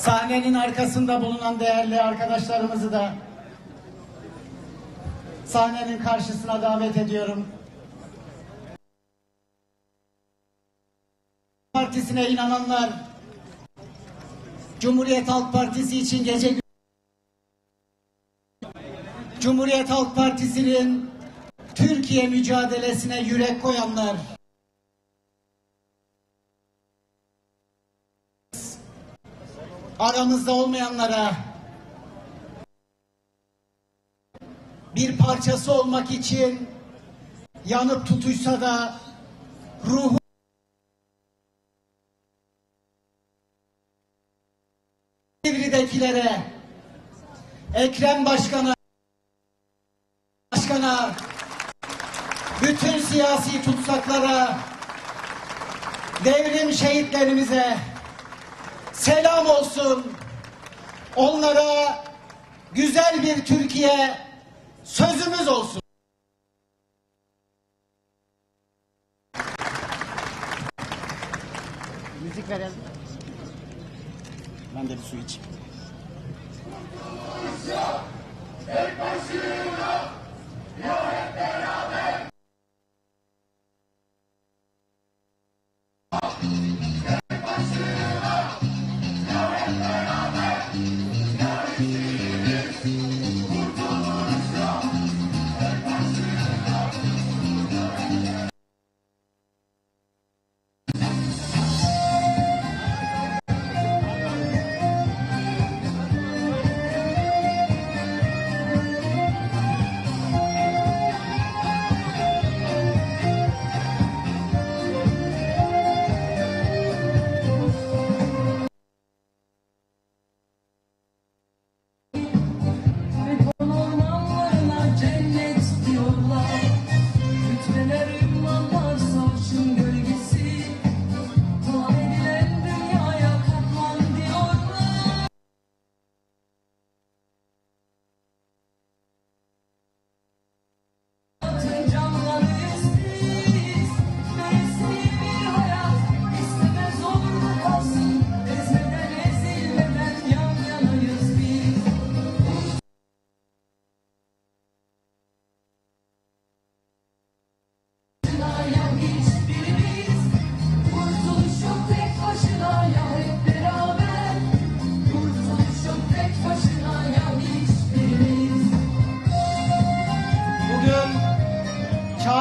Sahnenin arkasında bulunan değerli arkadaşlarımızı da sahnenin karşısına davet ediyorum. Partisine inananlar, Cumhuriyet Halk Partisi için gece Cumhuriyet Halk Partisi'nin Türkiye mücadelesine yürek koyanlar, aramızda olmayanlara bir parçası olmak için yanıp tutuşsa da ruhu Sivri'dekilere Ekrem Başkan'a Başkan'a bütün siyasi tutsaklara devrim şehitlerimize selam olsun. Onlara güzel bir Türkiye sözümüz olsun. Müzik verelim. Ben de bir su içeyim. Beton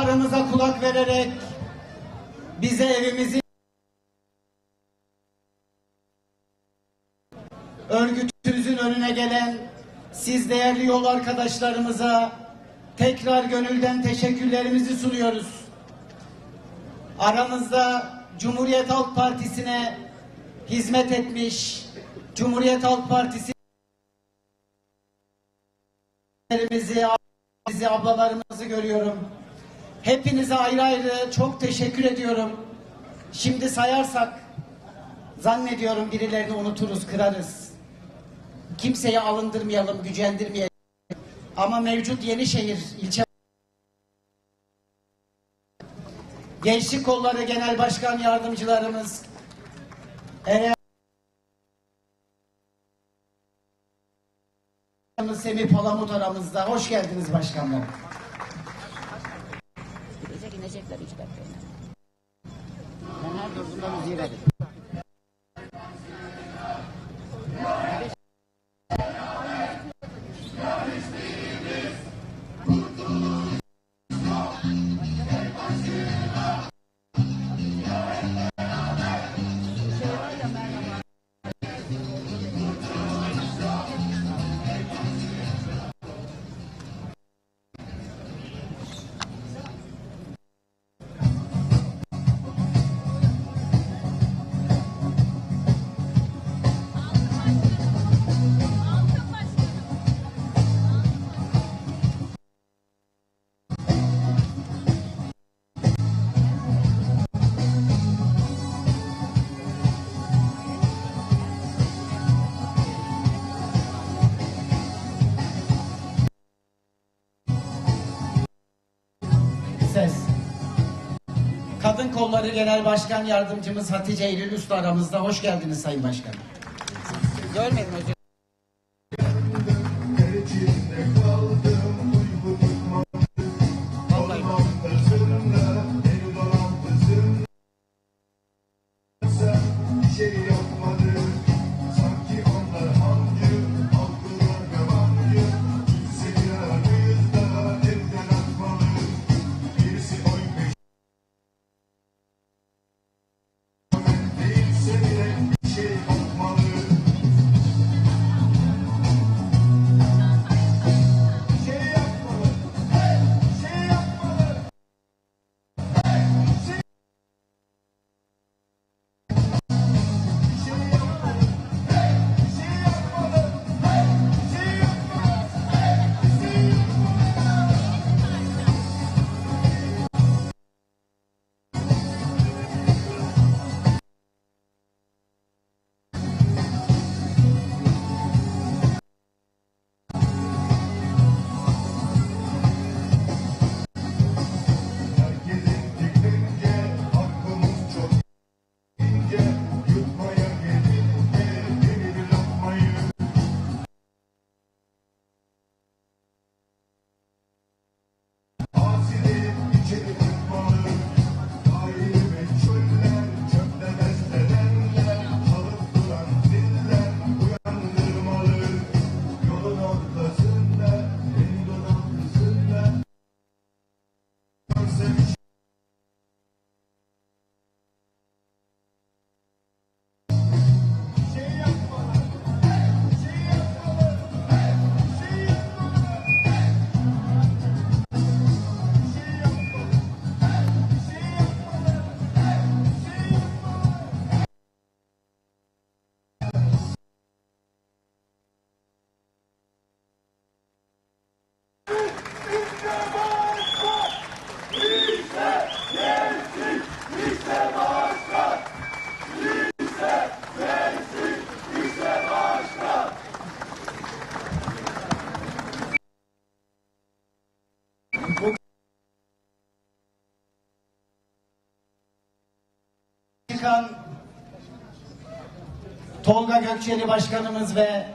çağrımıza kulak vererek bize evimizi örgütümüzün önüne gelen siz değerli yol arkadaşlarımıza tekrar gönülden teşekkürlerimizi sunuyoruz. Aramızda Cumhuriyet Halk Partisi'ne hizmet etmiş, Cumhuriyet Halk Partisi ablalarımızı görüyorum. Hepinize ayrı ayrı çok teşekkür ediyorum. Şimdi sayarsak zannediyorum birilerini unuturuz, kırarız. Kimseyi alındırmayalım, gücendirmeyelim. Ama mevcut Yenişehir ilçe Gençlik Kolları Genel Başkan Yardımcılarımız Eren Semih Palamut aramızda. Hoş geldiniz başkanlar. Üç dakikayla. Ben her durduğumda müziği Kolları Genel Başkan Yardımcımız Hatice Eylül Usta aramızda. Hoş geldiniz Sayın Başkanım. Görmedim özür Tolga Gökçeli Başkanımız ve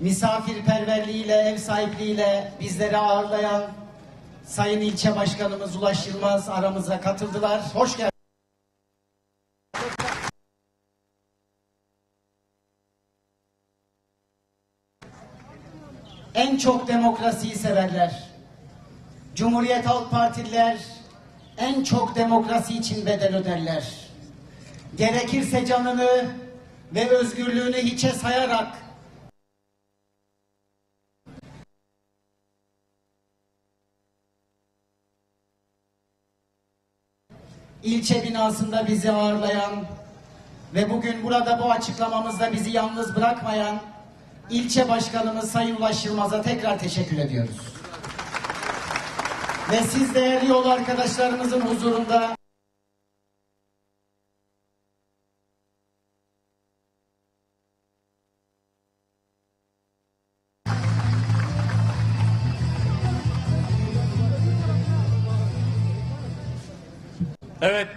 misafirperverliğiyle, ev sahipliğiyle bizleri ağırlayan Sayın İlçe Başkanımız Ulaş Yılmaz aramıza katıldılar. Hoş geldiniz. En çok demokrasiyi severler. Cumhuriyet Halk Partililer en çok demokrasi için bedel öderler. Gerekirse canını ve özgürlüğünü hiçe sayarak ilçe binasında bizi ağırlayan ve bugün burada bu açıklamamızda bizi yalnız bırakmayan ilçe başkanımız Sayın Ulaş Yılmaz'a tekrar teşekkür ediyoruz. Ve siz değerli yol arkadaşlarımızın huzurunda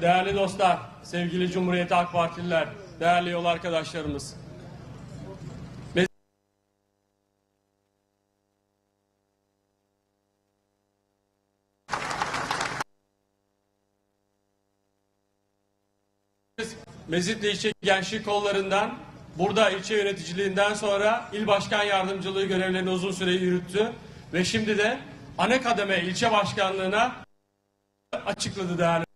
değerli dostlar, sevgili Cumhuriyet Halk Partililer, değerli yol arkadaşlarımız. Mezitli İlçe Gençlik Kolları'ndan, burada ilçe yöneticiliğinden sonra il başkan yardımcılığı görevlerini uzun süre yürüttü ve şimdi de ana kademe ilçe başkanlığına açıkladı değerli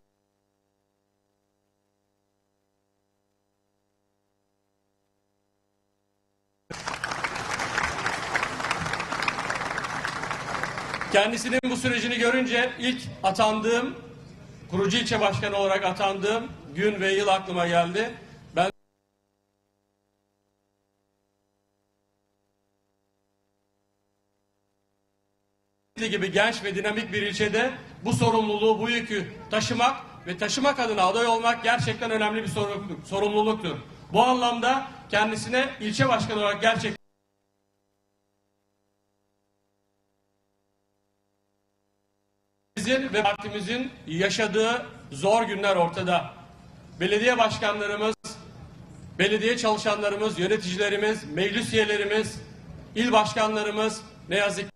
Kendisinin bu sürecini görünce ilk atandığım, kurucu ilçe başkanı olarak atandığım gün ve yıl aklıma geldi. Ben gibi genç ve dinamik bir ilçede bu sorumluluğu, bu yükü taşımak ve taşımak adına aday olmak gerçekten önemli bir sorumluluk- sorumluluktur. Bu anlamda kendisine ilçe başkanı olarak gerçekten Bizim ve partimizin yaşadığı zor günler ortada. Belediye başkanlarımız belediye çalışanlarımız, yöneticilerimiz, meclis üyelerimiz, il başkanlarımız ne yazık ki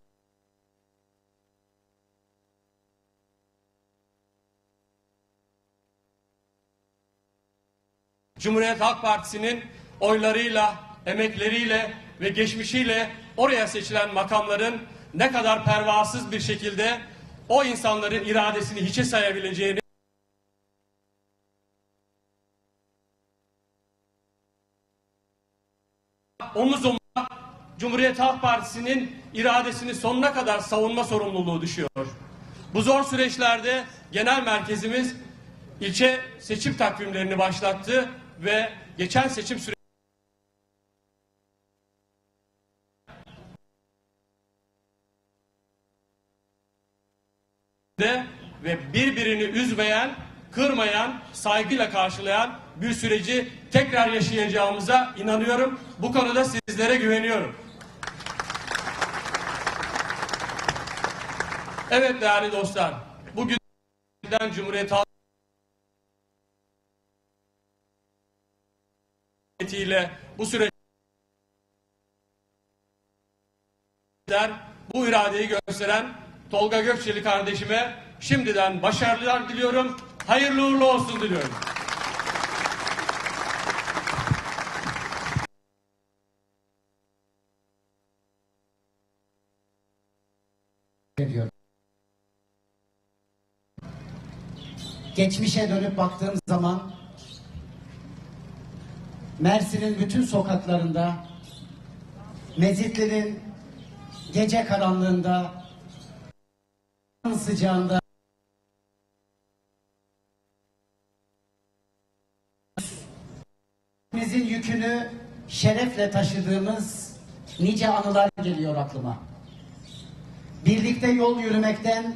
Cumhuriyet Halk Partisi'nin oylarıyla, emekleriyle ve geçmişiyle oraya seçilen makamların ne kadar pervasız bir şekilde o insanların iradesini hiçe sayabileceğini omuz omuza Cumhuriyet Halk Partisi'nin iradesini sonuna kadar savunma sorumluluğu düşüyor. Bu zor süreçlerde genel merkezimiz ilçe seçim takvimlerini başlattı ve geçen seçim sürecinde ve birbirini üzmeyen, kırmayan, saygıyla karşılayan bir süreci tekrar yaşayacağımıza inanıyorum. Bu konuda sizlere güveniyorum. Evet değerli dostlar, bugün Cumhuriyet Halk ile bu süreç bu iradeyi gösteren Tolga Gökçeli kardeşime şimdiden başarılar diliyorum. Hayırlı uğurlu olsun diliyorum. Geçmişe dönüp baktığım zaman Mersin'in bütün sokaklarında Mezitli'nin gece karanlığında sıcağında bizim yükünü şerefle taşıdığımız nice anılar geliyor aklıma. Birlikte yol yürümekten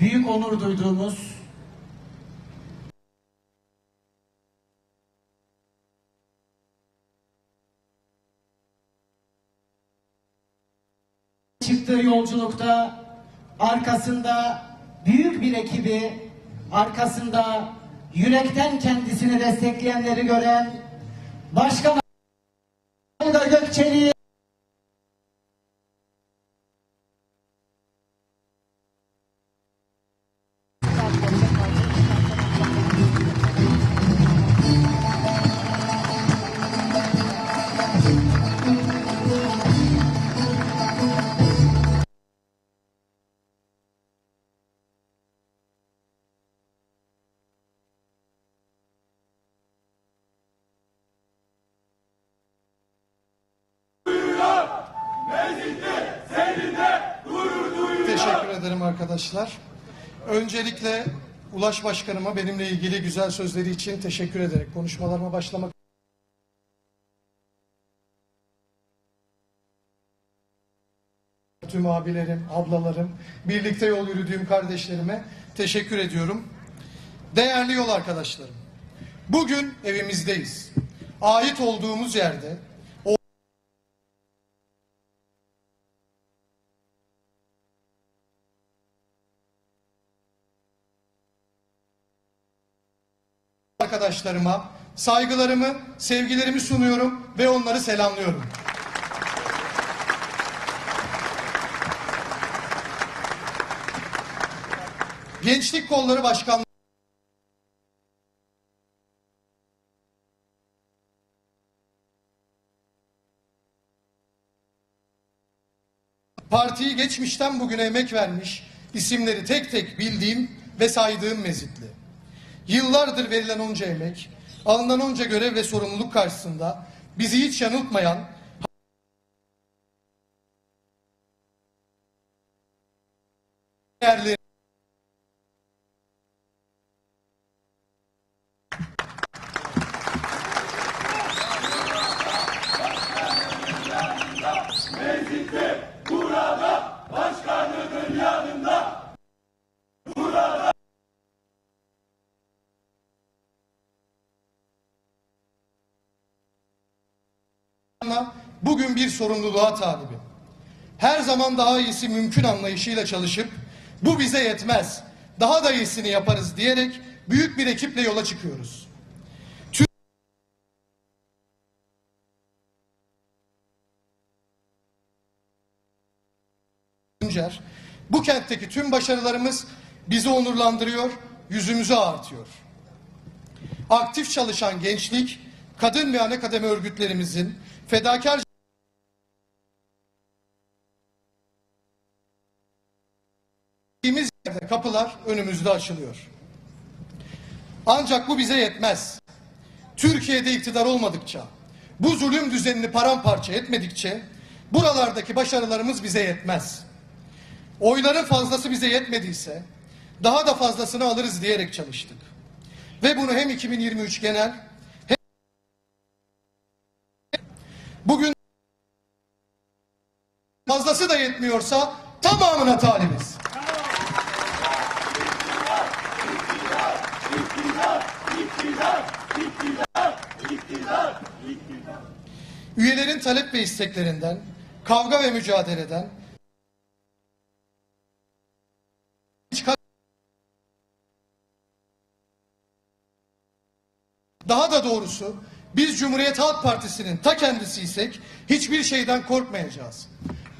büyük onur duyduğumuz çıktığı yolculukta arkasında büyük bir ekibi, arkasında yürekten kendisini destekleyenleri gören Başkan Tolga ederim arkadaşlar. Öncelikle Ulaş Başkanıma benimle ilgili güzel sözleri için teşekkür ederek konuşmalarıma başlamak tüm abilerim, ablalarım, birlikte yol yürüdüğüm kardeşlerime teşekkür ediyorum. Değerli yol arkadaşlarım, bugün evimizdeyiz. Ait olduğumuz yerde arkadaşlarıma saygılarımı, sevgilerimi sunuyorum ve onları selamlıyorum. Gençlik Kolları Başkanlığı Partiyi geçmişten bugüne emek vermiş, isimleri tek tek bildiğim ve saydığım mezitli. Yıllardır verilen onca emek, alınan onca görev ve sorumluluk karşısında bizi hiç yanıltmayan değerli Bugün bir sorumluluğa talibi. Her zaman daha iyisi mümkün anlayışıyla çalışıp bu bize yetmez, daha da iyisini yaparız diyerek büyük bir ekiple yola çıkıyoruz. Tuncer, bu kentteki tüm başarılarımız bizi onurlandırıyor, yüzümüzü artıyor. Aktif çalışan gençlik, kadın ve ana kademe örgütlerimizin fedakar kapılar önümüzde açılıyor. Ancak bu bize yetmez. Türkiye'de iktidar olmadıkça, bu zulüm düzenini paramparça etmedikçe buralardaki başarılarımız bize yetmez. Oyların fazlası bize yetmediyse daha da fazlasını alırız diyerek çalıştık. Ve bunu hem 2023 genel hem bugün fazlası da yetmiyorsa tamamına talibiz. Üyelerin talep ve isteklerinden, kavga ve mücadeleden, daha da doğrusu biz Cumhuriyet Halk Partisi'nin ta kendisiysek hiçbir şeyden korkmayacağız.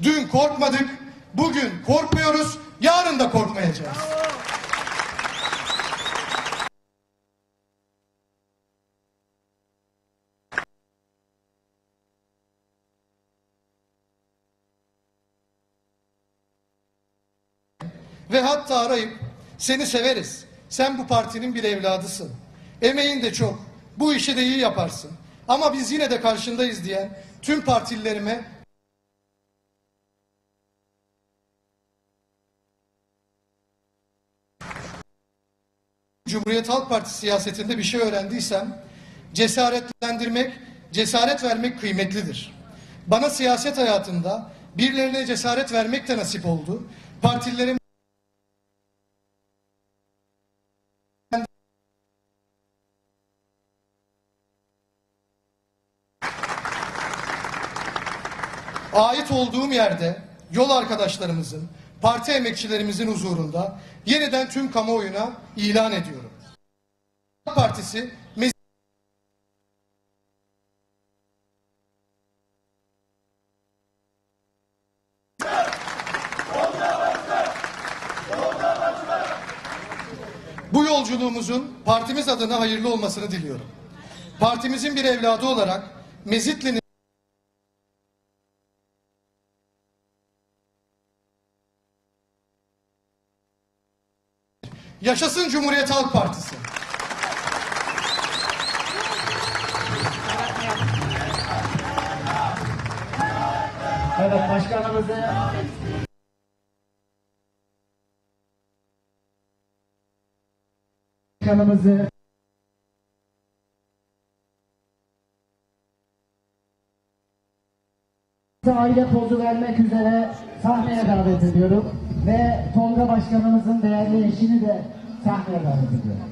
Dün korkmadık, bugün korkmuyoruz, yarın da korkmayacağız. Ve hatta arayıp seni severiz. Sen bu partinin bir evladısın. Emeğin de çok. Bu işi de iyi yaparsın. Ama biz yine de karşındayız diyen tüm partililerime Cumhuriyet Halk Partisi siyasetinde bir şey öğrendiysem cesaretlendirmek, cesaret vermek kıymetlidir. Bana siyaset hayatında birilerine cesaret vermek de nasip oldu. Partililerim ait olduğum yerde yol arkadaşlarımızın, parti emekçilerimizin huzurunda yeniden tüm kamuoyuna ilan ediyorum. Partisi Bu yolculuğumuzun partimiz adına hayırlı olmasını diliyorum. Partimizin bir evladı olarak Mezitli'nin Yaşasın Cumhuriyet Halk Partisi. Evet başkanımızı başkanımızı aile pozu vermek üzere sahneye davet ediyorum ve Tolga Başkanımızın değerli eşini de sahneye davet ediyorum.